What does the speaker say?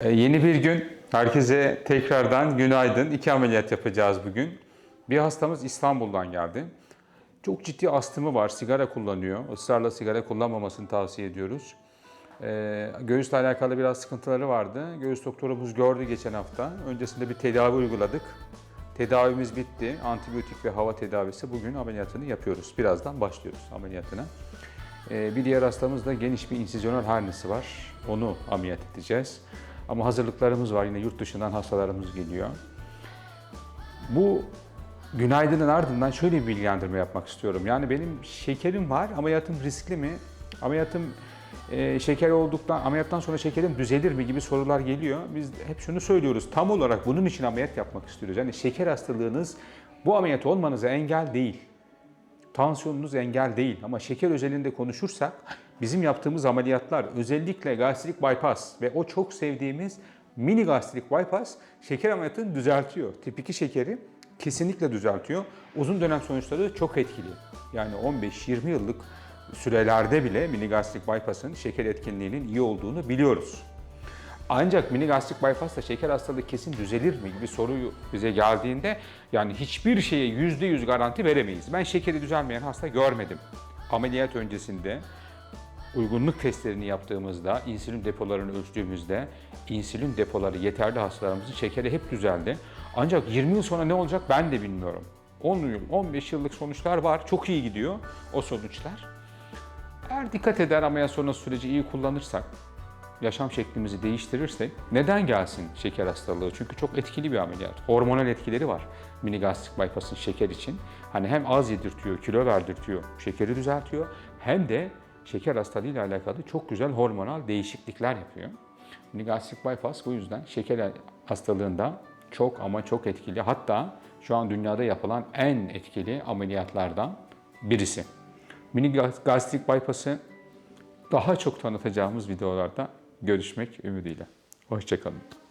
Ee, Yeni bir gün. Herkese tekrardan günaydın. İki ameliyat yapacağız bugün. Bir hastamız İstanbul'dan geldi. Çok ciddi astımı var. Sigara kullanıyor. Israrla sigara kullanmamasını tavsiye ediyoruz. Ee, göğüsle alakalı biraz sıkıntıları vardı. Göğüs doktorumuz gördü geçen hafta. Öncesinde bir tedavi uyguladık. Tedavimiz bitti. Antibiyotik ve hava tedavisi. Bugün ameliyatını yapıyoruz. Birazdan başlıyoruz ameliyatına. Ee, bir diğer hastamız da geniş bir insizyonel hernesi var. Onu ameliyat edeceğiz. Ama hazırlıklarımız var. Yine yurt dışından hastalarımız geliyor. Bu günaydının ardından şöyle bir bilgilendirme yapmak istiyorum. Yani benim şekerim var, ameliyatım riskli mi? Ameliyatım e, şeker olduktan, ameliyattan sonra şekerim düzelir mi gibi sorular geliyor. Biz hep şunu söylüyoruz, tam olarak bunun için ameliyat yapmak istiyoruz. Yani şeker hastalığınız bu ameliyat olmanıza engel değil. Tansiyonunuz engel değil ama şeker özelinde konuşursak bizim yaptığımız ameliyatlar özellikle gastrik bypass ve o çok sevdiğimiz mini gastrik bypass şeker ameliyatını düzeltiyor. Tip 2 şekeri kesinlikle düzeltiyor. Uzun dönem sonuçları çok etkili. Yani 15-20 yıllık sürelerde bile mini gastrik bypass'ın şeker etkinliğinin iyi olduğunu biliyoruz. Ancak mini gastrik bypassla şeker hastalığı kesin düzelir mi gibi soru bize geldiğinde yani hiçbir şeye %100 garanti veremeyiz. Ben şekeri düzelmeyen hasta görmedim. Ameliyat öncesinde uygunluk testlerini yaptığımızda, insülin depolarını ölçtüğümüzde insülin depoları yeterli hastalarımızın şekeri hep düzeldi. Ancak 20 yıl sonra ne olacak ben de bilmiyorum. 10 yıl, 15 yıllık sonuçlar var. Çok iyi gidiyor o sonuçlar. Eğer dikkat eder ameliyat sonrası süreci iyi kullanırsak, yaşam şeklimizi değiştirirsek neden gelsin şeker hastalığı? Çünkü çok etkili bir ameliyat. Hormonal etkileri var mini gastrik bypass'ın şeker için. Hani hem az yedirtiyor, kilo verdirtiyor, şekeri düzeltiyor hem de şeker hastalığıyla alakalı çok güzel hormonal değişiklikler yapıyor. Mini gastrik bypass bu yüzden şeker hastalığında çok ama çok etkili. Hatta şu an dünyada yapılan en etkili ameliyatlardan birisi. Mini gastrik bypass'ı daha çok tanıtacağımız videolarda görüşmek ümidiyle. Hoşçakalın.